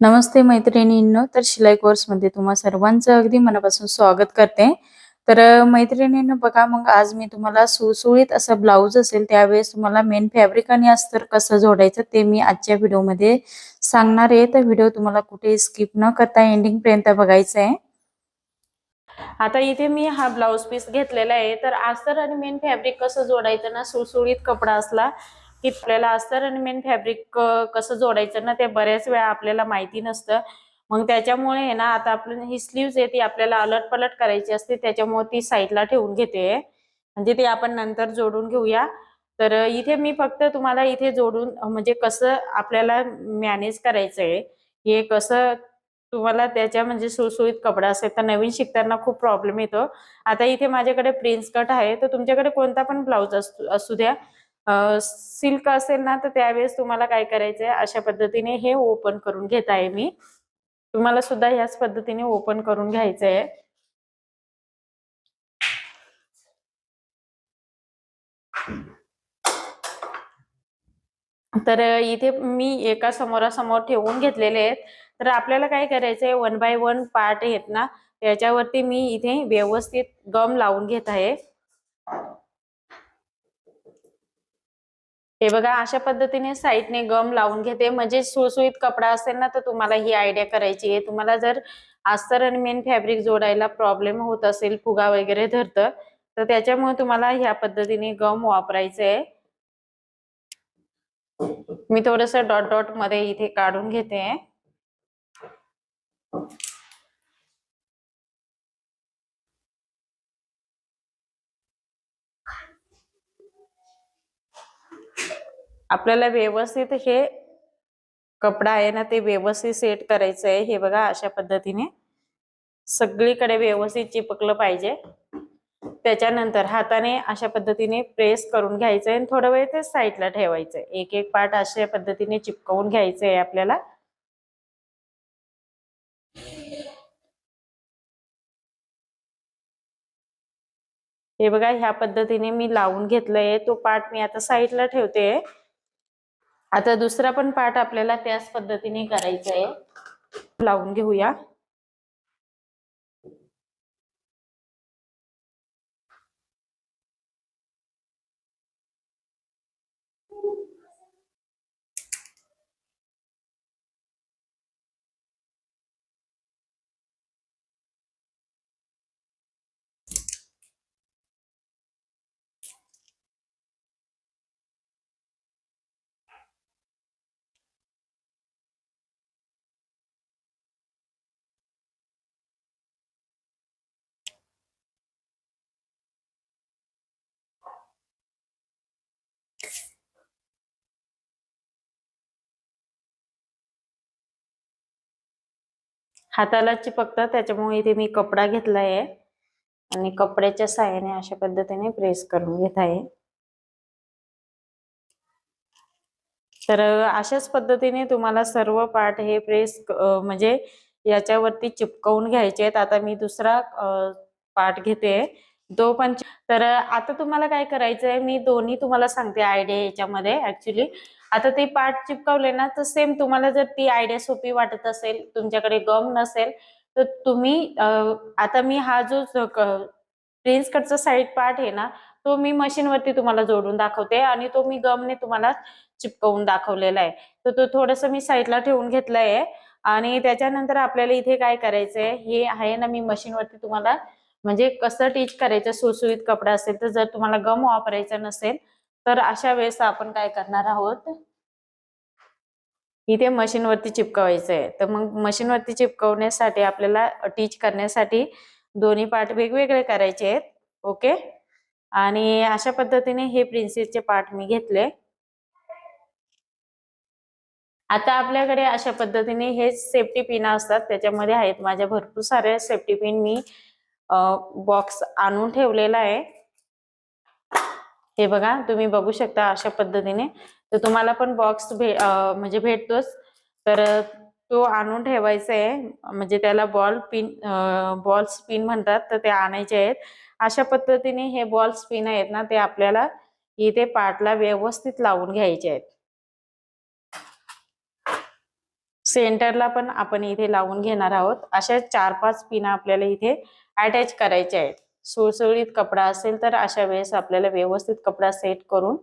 नमस्ते मैत्रिणींनो. तर शिलाई कोर्समध्ये तुम्हा सर्वांचं अगदी मनापासून स्वागत करते. तर मैत्रिणींनो बघा मग आज मी तुम्हाला सुळसुळीत असं ब्लाऊज असेल त्यावेळेस तुम्हाला मेन फॅब्रिक आणि अस्तर कसं जोडायचं ते मी आजच्या व्हिडिओमध्ये सांगणार आहे. तर व्हिडिओ तुम्हाला कुठे स्किप न करता एंडिंग पर्यंत बघायचा आहे आता इथे मी हा ब्लाऊज पीस घेतलेला आहे. तर अस्तर आणि मेन फॅब्रिक कसं जोडायचं ना सुळसुळीत कपडा असला की आपल्याला असतं. आणि मेन फॅब्रिक कसं जोडायचं ना ते बऱ्याच वेळा आपल्याला माहिती नसतं. मग त्याच्यामुळे आहे ना आता आपली ही स्लीव्ज आहे ती आपल्याला अलट पलट करायची असते. त्याच्यामुळे ती साईडला ठेवून घेते. म्हणजे ती आपण नंतर जोडून घेऊया. तर इथे मी फक्त तुम्हाला इथे जोडून म्हणजे कसं आपल्याला मॅनेज करायचं आहे हे कसं तुम्हाला त्याच्या म्हणजे सुळसुळीत कपडा असेल तर नवीन शिकताना खूप प्रॉब्लेम येतो. आता इथे माझ्याकडे प्रिन्स कट आहे. तर तुमच्याकडे कोणता पण ब्लाऊज असू असू द्या. सिल्क असेल ना तर त्यावेळेस तुम्हाला काय करायचंय अशा पद्धतीने हे ओपन करून घेत आहे मी. तुम्हाला सुद्धा ह्याच पद्धतीने ओपन करून घ्यायचं आहे तर इथे मी एका समोरासमोर ठेवून घेतलेले आहेत. तर आपल्याला काय करायचंय वन बाय वन पार्ट आहेत ना त्याच्यावरती मी इथे व्यवस्थित गम लावून घेत आहे. हे बघा अशा पद्धतीने साईडने गम लावून घेते. म्हणजे सुळसुळीत कपडा असेल ना तर तुम्हाला ही आयडिया करायची आहे. तुम्हाला जर अस्तर आणि मेन फॅब्रिक जोडायला प्रॉब्लेम होत असेल फुगा वगैरे धरतं तर त्याच्यामुळे तुम्हाला ह्या पद्धतीने गम वापरायचं आहे. मी थोडस डॉट डॉटमध्ये इथे काढून घेते. आपल्याला व्यवस्थित हे कपडा आहे ना ते व्यवस्थित सेट करायचं आहे हे बघा अशा पद्धतीने सगळीकडे व्यवस्थित चिपकलं पाहिजे. त्याच्यानंतर हाताने अशा पद्धतीने प्रेस करून घ्यायचंय आणि थोडा वेळ ते साईडला ठेवायचंय. एक एक पार्ट अशा पद्धतीने चिपकवून घ्यायचंय आपल्याला. हे बघा ह्या पद्धतीने मी लावून घेतलंय. तो पार्ट मी आता साईडला ठेवते आता दुसरा पण पार्ट आपल्याला त्याच पद्धतीने करायचा आहे लावून घेऊया. हाताला चिपकतात त्याच्यामुळे इथे मी कपडा घेतला आहे आणि कपड्याच्या साह्याने अशा पद्धतीने प्रेस करून घेत आहे. तर अशाच पद्धतीने तुम्हाला सर्व पार्ट हे प्रेस म्हणजे याच्यावरती चिपकवून घ्यायचे आहेत. आता मी दुसरा पार्ट घेते. तो पण तर आता तुम्हाला काय करायचं आहे मी दोन्ही तुम्हाला सांगते आयडिया याच्यामध्ये ऍक्च्युली आता ते पार्ट चिपकवले ना तर सेम तुम्हाला जर ती आयडिया सोपी वाटत असेल तुमच्याकडे गम नसेल तर तुम्ही आता मी हा जो प्रिन्स कटचा साईड पार्ट आहे ना तो मी मशीनवरती तुम्हाला जोडून दाखवते आणि तो मी गमने तुम्हाला चिपकवून दाखवलेला आहे. तर तो थोडस मी साईडला ठेवून घेतलाय आहे आणि त्याच्यानंतर आपल्याला इथे काय करायचंय? हे आहे ना मी मशीनवरती तुम्हाला म्हणजे कसं टीच करायचं सुसुईत कपडा असेल तर जर तुम्हाला गम वापरायचा नसेल तर अशा वेळेस आपण काय करणार आहोत? इथे मशीनवरती चिपकवायचं आहे तर मग मशीनवरती चिपकवण्यासाठी आपल्याला टीच करण्यासाठी दोन्ही पार्ट वेगवेगळे करायचे आहेत. ओके आणि अशा पद्धतीने हे प्रिन्सेसचे पार्ट मी घेतले. आता आपल्याकडे अशा पद्धतीने हे सेफ्टी पिन असतात. त्याच्यामध्ये आहेत माझ्या भरपूर साऱ्या सेफ्टी पिन मी बॉक्स आणून ठेवलेला आहे. हे बघा तुम्ही बघू शकता अशा पद्धतीने. तर तुम्हाला पण बॉक्स भे म्हणजे भेटतोच. तर तो आणून ठेवायचा आहे. म्हणजे त्याला बॉल पिन बॉल स्पिन म्हणतात तर ते आणायचे आहेत. अशा पद्धतीने हे बॉल स्पिन आहेत ना ते आपल्याला इथे पार्टला व्यवस्थित लावून घ्यायचे आहेत. सेंटरला पण आपण इथे लावून घेणार आहोत. अशा चार पाच पिना आपल्याला इथे अटॅच करायचे आहेत. सुळसुळीत कपडा असेल तर अशा वेळेस आपल्याला व्यवस्थित कपडा सेट करून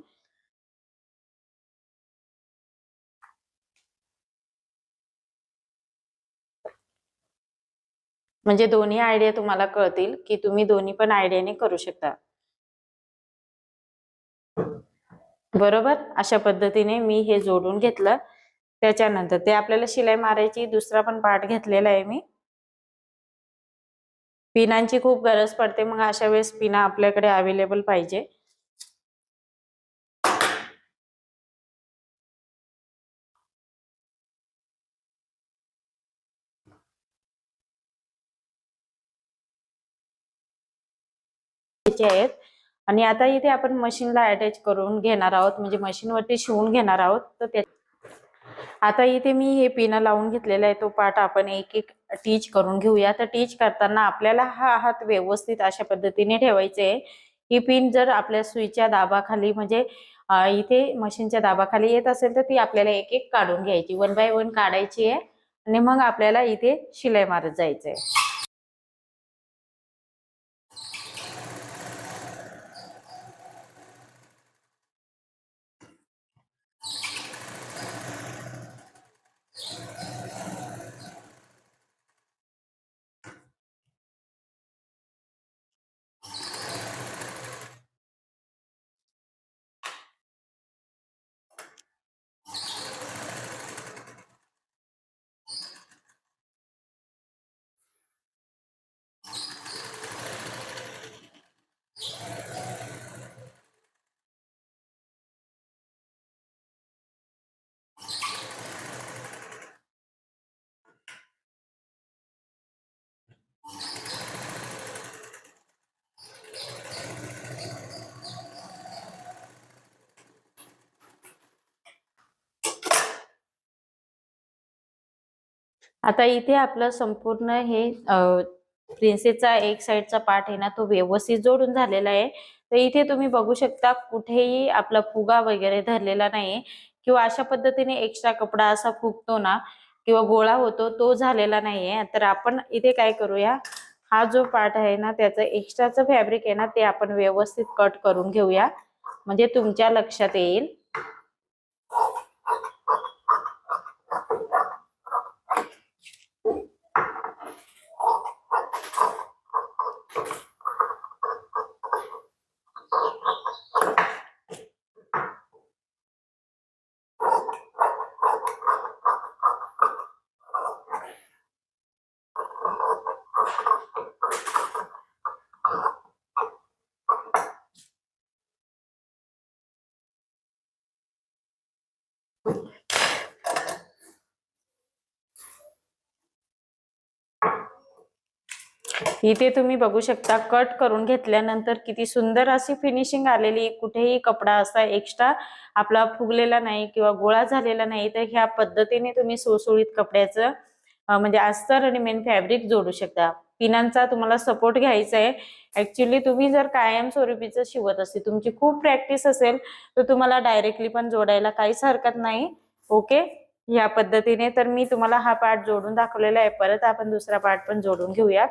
म्हणजे दोन्ही आयडिया तुम्हाला कळतील की तुम्ही दोन्ही पण आयडियाने करू शकता. बरोबर? अशा पद्धतीने मी हे जोडून घेतलं. त्याच्यानंतर ते आपल्याला शिलाई मारायची दुसरा पण पार्ट घेतलेला आहे मी. पिनांची खूप गरज पडते मग अशा वेळेस पिना आपल्याकडे अवेलेबल पाहिजे. आहेत. आणि आता इथे आपण मशीनला अटॅच करून घेणार आहोत म्हणजे मशीनवरती शिवून घेणार आहोत. तर त्या आता इथे मी हे पिनं लावून घेतलेला आहे तो पार्ट आपण एक एक टीच करून घेऊया. तर टीच करताना आपल्याला हा हात व्यवस्थित अशा पद्धतीने ठेवायचे आहे. ही पिन जर आपल्या सुईच्या दाबाखाली म्हणजे इथे मशीनच्या दाबाखाली येत असेल तर ती आपल्याला एक एक काढून घ्यायची. वन बाय वन काढायची आहे. आणि मग आपल्याला इथे शिलाई मारत जायचंय. आता इथे आपलं संपूर्ण हे प्रिन्सेसचा एक साइडचा पार्ट आहे ना तो व्यवस्थित जोडून झालेला आहे. तर इथे तुम्ही बघू शकता कुठेही आपला फुगा वगैरे धरलेला नाही किंवा अशा पद्धतीने एक्स्ट्रा कपडा असा फुगतो ना किंवा गोळा होतो तो झालेला नाहीये. तर आपण इथे काय करूया हा जो पार्ट आहे ना त्याचं एक्स्ट्राचं फॅब्रिक आहे ना ते आपण व्यवस्थित कट करून घेऊया. म्हणजे तुमच्या लक्षात येईल. इथे तुम्ही बघू शकता कट करून घेतल्यानंतर किती सुंदर अशी फिनिशिंग आलेली कुठेही कपडा असा एक्स्ट्रा आपला फुगलेला नाही किंवा गोळा झालेला नाही तर ह्या पद्धतीने तुम्ही सुळसुळीत कपड्याचं म्हणजे अस्तर आणि मेन फॅब्रिक जोडू शकता. पिनांचा तुम्हाला सपोर्ट घ्यायचा आहे. ऍक्च्युली तुम्ही जर कायम स्वरूपीचं शिवत असेल तुमची खूप प्रॅक्टिस असेल तर तुम्हाला डायरेक्टली पण जोडायला काहीच हरकत नाही. ओके या पद्धतीने तर मी तुम्हाला हा पार्ट जोडून दाखवलेला आहे. परत आपण दुसरा पार्ट पण जोडून घेऊया.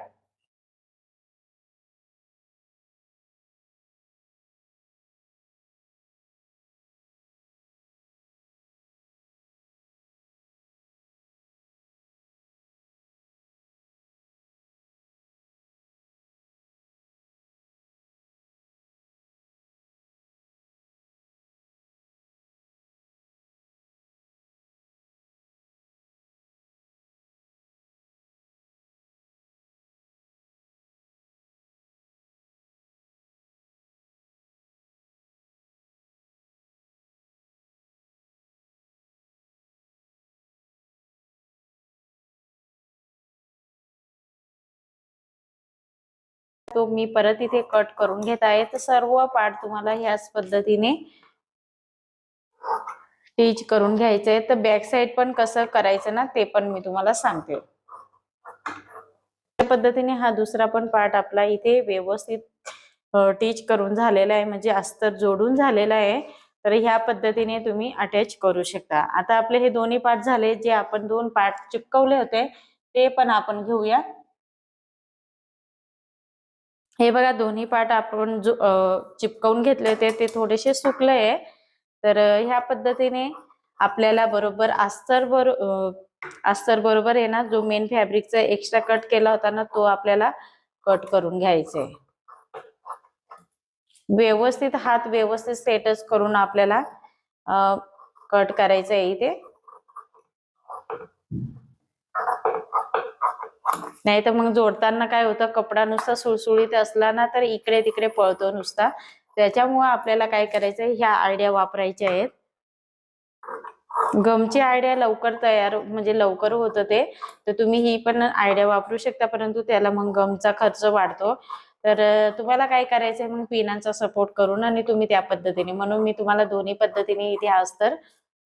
तो मी परत इथे कट करून घेत आहे. तर सर्व पार्ट तुम्हाला ह्याच पद्धतीने टीच करून घ्यायचं आहे तर बॅक साईड पण कसं करायचं ना ते पण मी तुम्हाला सांगते. त्या पद्धतीने हा दुसरा पण पार्ट आपला इथे व्यवस्थित टीच करून झालेला आहे. म्हणजे अस्तर जोडून झालेला आहे. तर ह्या पद्धतीने तुम्ही अटॅच करू शकता. आता आपले हे दोन्ही पार्ट झाले जे आपण दोन पार्ट चिपकवले होते ते पण आपण घेऊया. हे बघा दोन्ही पार्ट आपण जो चिपकवून घेतले होते ते थोडेसे सुकले आहे. तर ह्या पद्धतीने आपल्याला बरोबर अस्तर बर अस्तर बरोबर आहे ना जो मेन फॅब्रिकचा एक्स्ट्रा कट केला होता ना तो आपल्याला कट करून घ्यायचा. आहे व्यवस्थित हात व्यवस्थित स्टेटस करून आपल्याला कट करायचं आहे इथे. नाही तर मग जोडताना काय होतं कपडा नुसता सुळसुळीत असला ना तर इकडे तिकडे पळतो नुसता. त्याच्यामुळे आपल्याला काय करायचं ह्या आयडिया वापरायच्या आहेत. गमची आयडिया लवकर तयार म्हणजे लवकर होतं ते. तर तुम्ही ही पण आयडिया वापरू शकता परंतु त्याला मग गमचा खर्च वाढतो. तर तुम्हाला काय करायचंय मग पिनांचा सपोर्ट करून आणि तुम्ही त्या पद्धतीने. म्हणून मी तुम्हाला दोन्ही पद्धतीने इतिहास तर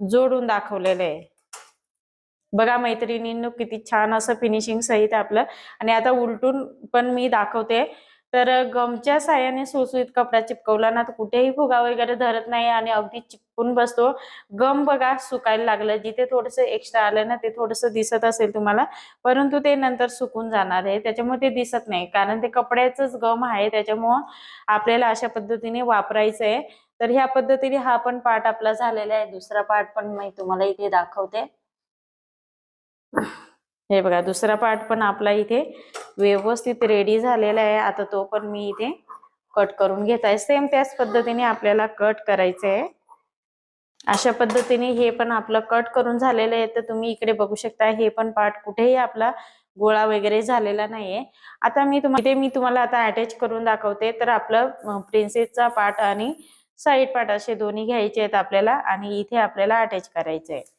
जोडून दाखवलेलं आहे. बघा मैत्रिणींनो किती छान असं फिनिशिंग सहित आपलं. आणि आता उलटून पण मी दाखवते. तर गमच्या साह्याने सुळसुळीत कपडा चिपकवला ना तर कुठेही फुगा वगैरे धरत नाही आणि अगदी चिपकून बसतो. गम बघा सुकायला लागलं. जिथे थोडंसं एक्स्ट्रा आलं ना ते थोडस दिसत असेल तुम्हाला. परंतु ते नंतर सुकून जाणार आहे. त्याच्यामुळे ते दिसत नाही. कारण ते कपड्याच गम आहे. त्याच्यामुळं आपल्याला अशा पद्धतीने वापरायचं आहे. तर ह्या पद्धतीने हा पण पार्ट आपला झालेला आहे. दुसरा पार्ट पण मी तुम्हाला इथे दाखवते. हे बघा दुसरा पार्ट पण आपला इथे व्यवस्थित रेडी झालेला आहे. आता तो पण मी इथे कट करून घेत आहे. सेम त्याच पद्धतीने आपल्याला कट करायचं आहे अशा पद्धतीने हे पण आपलं कट करून झालेलं आहे. तर तुम्ही इकडे बघू शकता हे पण पार्ट कुठेही आपला गोळा वगैरे झालेला नाहीये. आता मी तुम्हाला मी तुम्हाला आता अटॅच करून दाखवते. तर आपलं प्रिन्सेसचा पार्ट आणि साईड पार्ट असे दोन्ही घ्यायचे आहेत आपल्याला आणि इथे आपल्याला अटॅच करायचे आहे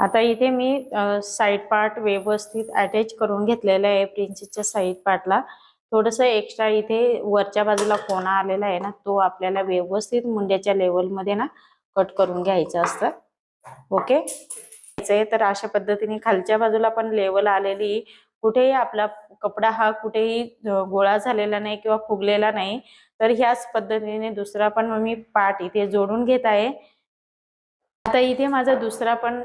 आता इथे मी साईड पार्ट व्यवस्थित अटॅच करून घेतलेला आहे प्रिन्सेसच्या साईड पार्टला थोडस एक्स्ट्रा इथे वरच्या बाजूला कोणा आलेला आहे ना तो आपल्याला व्यवस्थित मुंड्याच्या लेवलमध्ये ना कट करून घ्यायचं असतं. ओके तर अशा पद्धतीने खालच्या बाजूला पण लेवल आलेली. कुठेही आपला कपडा हा कुठेही गोळा झालेला नाही किंवा फुगलेला नाही. तर ह्याच पद्धतीने दुसरा पण मी पार्ट इथे जोडून घेत आहे. आता इथे माझा दुसरा पण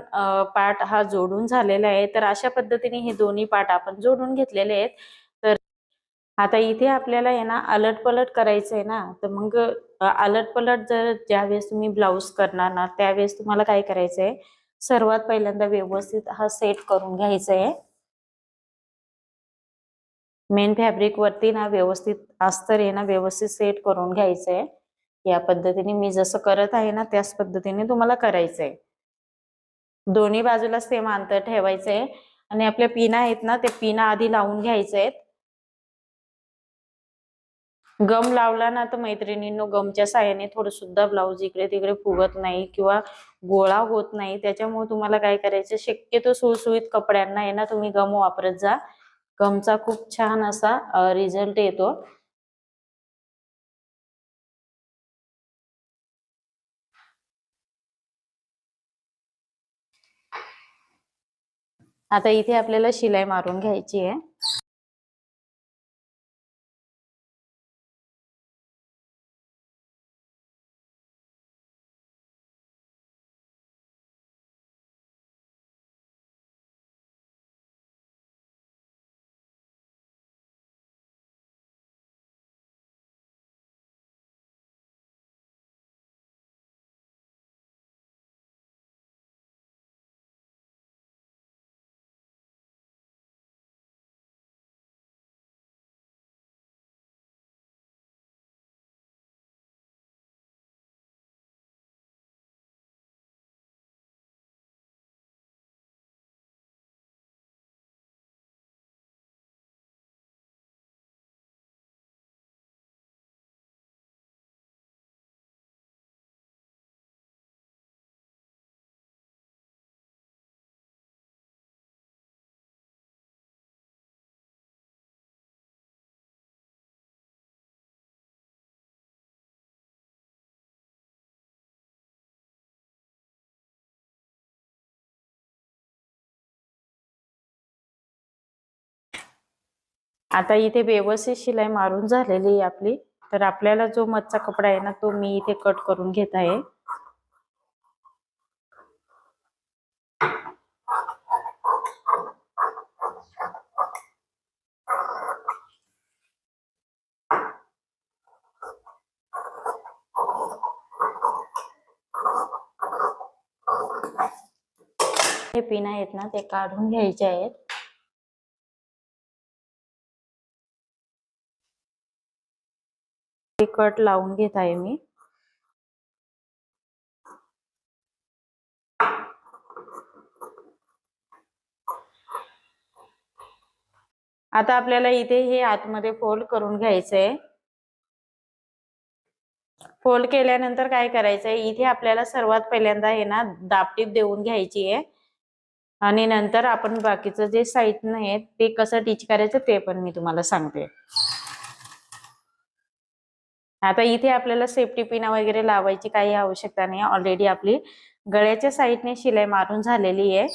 पार्ट हा जोडून झालेला आहे. तर अशा पद्धतीने हे दोन्ही पार्ट आपण जोडून घेतलेले आहेत. तर आता इथे आपल्याला आहे ना अलट पलट करायचं आहे ना तर मग अलट पलट जर ज्यावेळेस तुम्ही ब्लाऊज करणार ना त्यावेळेस तुम्हाला काय करायचं आहे सर्वात पहिल्यांदा व्यवस्थित हा सेट करून घ्यायचा आहे मेन फॅब्रिक वरती ना व्यवस्थित अस्तर आहे ना व्यवस्थित सेट करून घ्यायचं आहे या पद्धतीने मी जसं करत आहे ना त्याच पद्धतीने तुम्हाला करायचंय. दोन्ही बाजूला सेम अंतर ठेवायचं आहे आणि आपल्या पिना आहेत ना ते पिना आधी लावून घ्यायचे आहेत गम लावला ना तर मैत्रिणींनो गमच्या साह्याने थोडं सुद्धा ब्लाऊज इकडे तिकडे फुगत नाही किंवा गोळा होत नाही. त्याच्यामुळे तुम्हाला काय करायचं शक्यतो सुळसुळीत कपड्यांना आहे ना तुम्ही गम वापरत जा. गमचा खूप छान असा रिझल्ट येतो. आता इथे आपल्याला शिलाई मारून घ्यायची आहे. आता इथे व्यवस्थित शिलाई मारून झालेली आहे आपली. तर आपल्याला जो मधचा कपडा आहे ना तो मी इथे कट करून घेत आहे. हे पिन आहेत ना ते काढून घ्यायचे आहेत. कट लावून घेत आहे मी. आता आपल्याला इथे हे आतमध्ये फोल्ड करून घ्यायचंय. फोल्ड केल्यानंतर काय करायचंय? इथे आपल्याला सर्वात पहिल्यांदा हे ना दापटीप देऊन घ्यायची आहे आणि नंतर आपण बाकीचं जे साहित्य आहे ते कसं टीच करायचं ते पण मी तुम्हाला सांगते. आता इथे आपल्याला सेफ्टी पिना वगैरे लावायची काही आवश्यकता नाही. ऑलरेडी आपली गळ्याच्या साईडने शिलाई मारून झालेली आहे.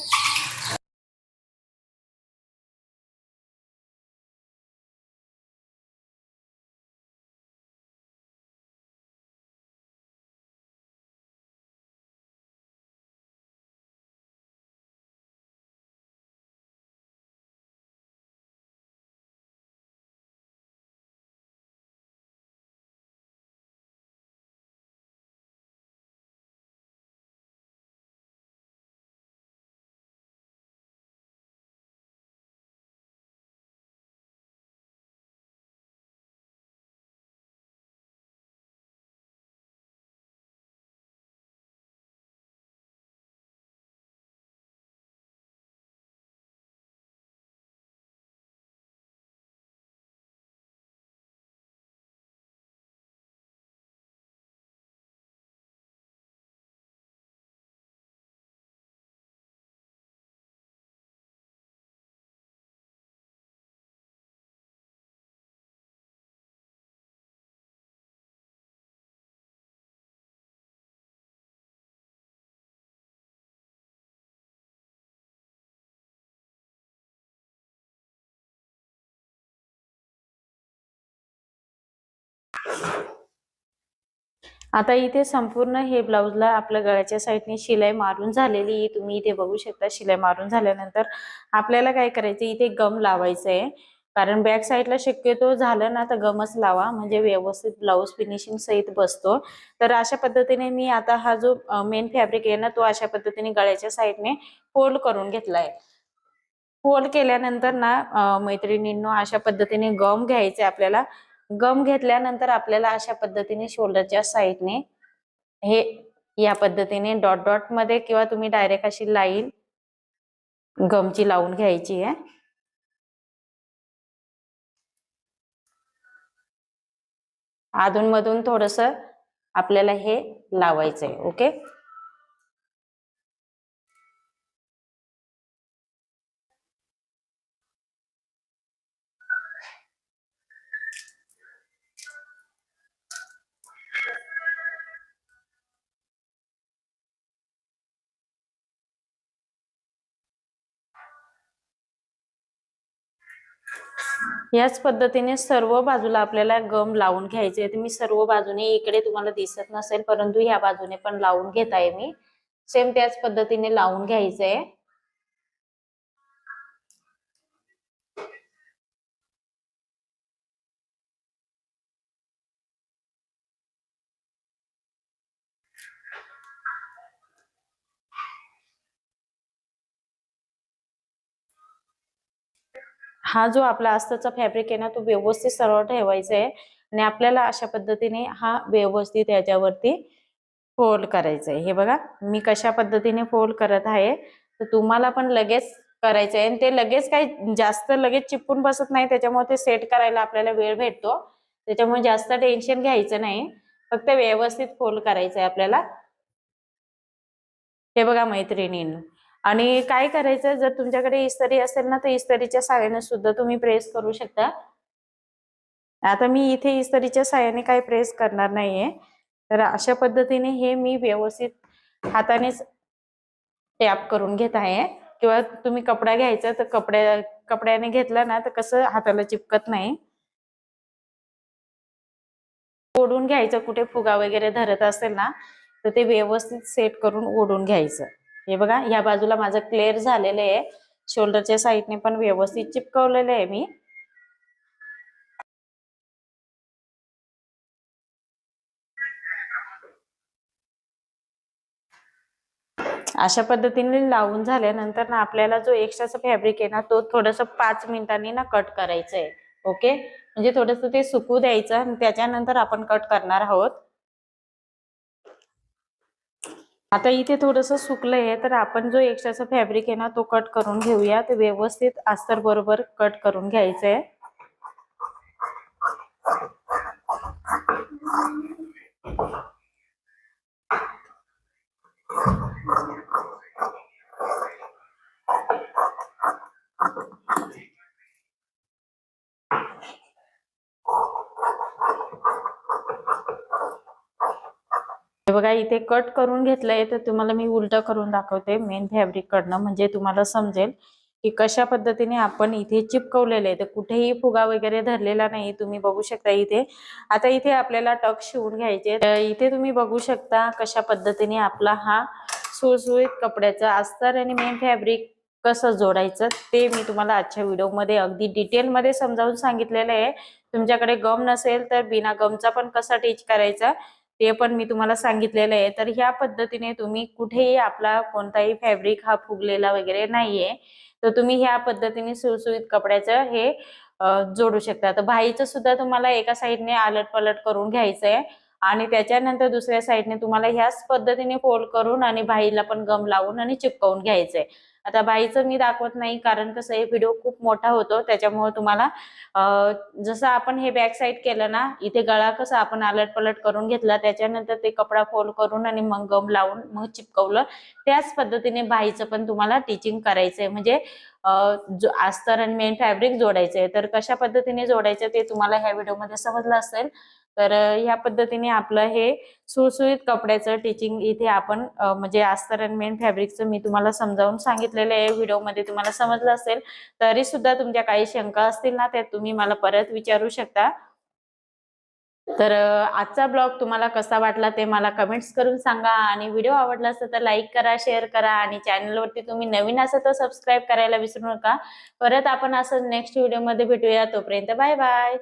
आता इथे संपूर्ण हे ब्लाऊजला आपल्या गळ्याच्या साईडने शिलाई मारून झालेली आहे. तुम्ही इथे बघू शकता शिलाई मारून झाल्यानंतर आपल्याला काय करायचं इथे गम लावायचं आहे कारण बॅक साईडला शक्यतो झालं ना तर गमच लावा. म्हणजे व्यवस्थित ब्लाऊज फिनिशिंग सहित बसतो. तर अशा पद्धतीने मी आता हा जो मेन फॅब्रिक आहे ना तो अशा पद्धतीने गळ्याच्या साईडने फोल्ड करून घेतलाय. फोल्ड केल्यानंतर ना मैत्रिणींनो अशा पद्धतीने गम घ्यायचे आपल्याला. गम घेतल्यानंतर आपल्याला अशा पद्धतीने शोल्डरच्या साईडने हे या पद्धतीने डॉट डॉटमध्ये किंवा तुम्ही डायरेक्ट अशी लाईन गमची लावून घ्यायची आहे. अधून मधून थोडस आपल्याला हे लावायचंय ओके याच पद्धतीने सर्व बाजूला आपल्याला गम लावून घ्यायचे मी सर्व बाजूने इकडे तुम्हाला दिसत नसेल परंतु ह्या बाजूने पण लावून घेत आहे मी. सेम त्याच पद्धतीने लावून घ्यायचंय. हा जो आपला अस्ताचा फॅब्रिक आहे ना तो व्यवस्थित सरळ ठेवायचा आहे आणि आपल्याला अशा पद्धतीने हा व्यवस्थित याच्यावरती फोल्ड करायचा आहे. हे बघा मी कशा पद्धतीने फोल्ड करत आहे तर तुम्हाला पण लगेच करायचं आहे. आणि ते लगेच काही जास्त लगेच चिपकून बसत नाही त्याच्यामुळे ते सेट करायला आपल्याला वेळ भेटतो. त्याच्यामुळे जास्त टेन्शन घ्यायचं नाही. फक्त व्यवस्थित फोल्ड करायचं आहे आपल्याला. हे बघा मैत्रिणींनो. आणि काय करायचं? जर तुमच्याकडे इस्तरी असेल ना तर इस्तरीच्या साह्याने सुद्धा तुम्ही प्रेस करू शकता. आता मी इथे इस्तरीच्या साह्याने काही प्रेस करणार नाहीये. तर अशा पद्धतीने हे मी व्यवस्थित हातानेच टॅप करून घेत आहे. किंवा तुम्ही कपडा घ्यायचा तर कपड्या कपड्याने घेतला ना तर कसं हाताला चिपकत नाही. ओढून घ्यायचं कुठे फुगा वगैरे धरत असेल ना तर ते व्यवस्थित सेट करून ओढून घ्यायचं. हे बघा या बाजूला माझं क्लिअर झालेलं आहे. शोल्डरच्या साईडने पण व्यवस्थित चिपकवलेलं आहे मी. अशा पद्धतीने लावून झाल्यानंतर ना आपल्याला जो एक्स्ट्राचा फॅब्रिक आहे ना तो थोडस पाच मिनिटांनी ना कट करायचं आहे ओके म्हणजे थोडस ते सुकू द्यायचं आणि त्याच्यानंतर आपण कट करणार आहोत. आता इथे थोडस सुकलंय तर आपण जो एक्स्ट्राचा फॅब्रिक आहे ना तो कट करून घेऊया. ते व्यवस्थित अस्तर बरोबर कट करून घ्यायचंय. हे बघा इथे कट करून घेतलंय तर तुम्हाला मी उलट करून दाखवते. मेन फॅब्रिक कडनं म्हणजे तुम्हाला समजेल की कशा पद्धतीने आपण इथे चिपकवलेलं आहे. तर कुठेही फुगा वगैरे धरलेला नाही तुम्ही बघू शकता इथे. आता इथे आपल्याला टक शिवून घ्यायचे तर इथे तुम्ही बघू शकता कशा पद्धतीने आपला हा सुळसुळीत कपड्याचा अस्तर आणि मेन फॅब्रिक कसं जोडायचं ते मी तुम्हाला आजच्या व्हिडिओमध्ये अगदी डिटेलमध्ये समजावून सांगितलेलं आहे. तुमच्याकडे गम नसेल तर बिना गमचा पण कसा टीच करायचा ते पण मी तुम्हाला सांगितलेलं आहे. तर ह्या पद्धतीने तुम्ही कुठेही आपला कोणताही फॅब्रिक हा फुगलेला वगैरे नाहीये. तर तुम्ही ह्या पद्धतीने सुळसुळीत कपड्याचं हे जोडू शकता. तर भाईचं सुद्धा तुम्हाला एका साईडने आलट पलट करून घ्यायचं आहे आणि त्याच्यानंतर दुसऱ्या साईडने तुम्हाला ह्याच पद्धतीने फोल्ड करून आणि भाईला पण गम लावून आणि चिपकवून घ्यायचंय. आता बाईचं मी दाखवत नाही कारण कसं हे व्हिडिओ खूप मोठा होतो त्याच्यामुळे तुम्हाला जसं आपण हे बॅक साईड केलं ना इथे गळा कसा आपण आलट पलट करून घेतला त्याच्यानंतर ते कपडा फोल्ड करून आणि मग गम लावून मग चिपकवलं त्याच पद्धतीने बाईचं पण तुम्हाला टीचिंग करायचंय. म्हणजे जो अस्तर आणि मेन फॅब्रिक जोडायचंय. तर कशा पद्धतीने जोडायचं ते तुम्हाला ह्या व्हिडिओमध्ये समजलं असेल. तर ह्या पद्धतीने आपलं हे सुळसुळीत कपड्याचं टीचिंग इथे आपण म्हणजे अस्तर आणि मेन फॅब्रिकचं मी तुम्हाला समजावून सांगितलेलं आहे. व्हिडिओमध्ये तुम्हाला समजलं असेल तरी सुद्धा तुमच्या काही शंका असतील ना त्या तुम्ही मला परत विचारू शकता. तर आजचा ब्लॉग तुम्हाला कसा वाटला ते मला कमेंट्स करून सांगा. आणि व्हिडिओ आवडला असेल तर लाईक करा शेअर करा आणि चॅनलवरती तुम्ही नवीन असाल तर सबस्क्राईब करायला विसरू नका. परत आपण असं नेक्स्ट व्हिडिओमध्ये भेटूया. तोपर्यंत बाय बाय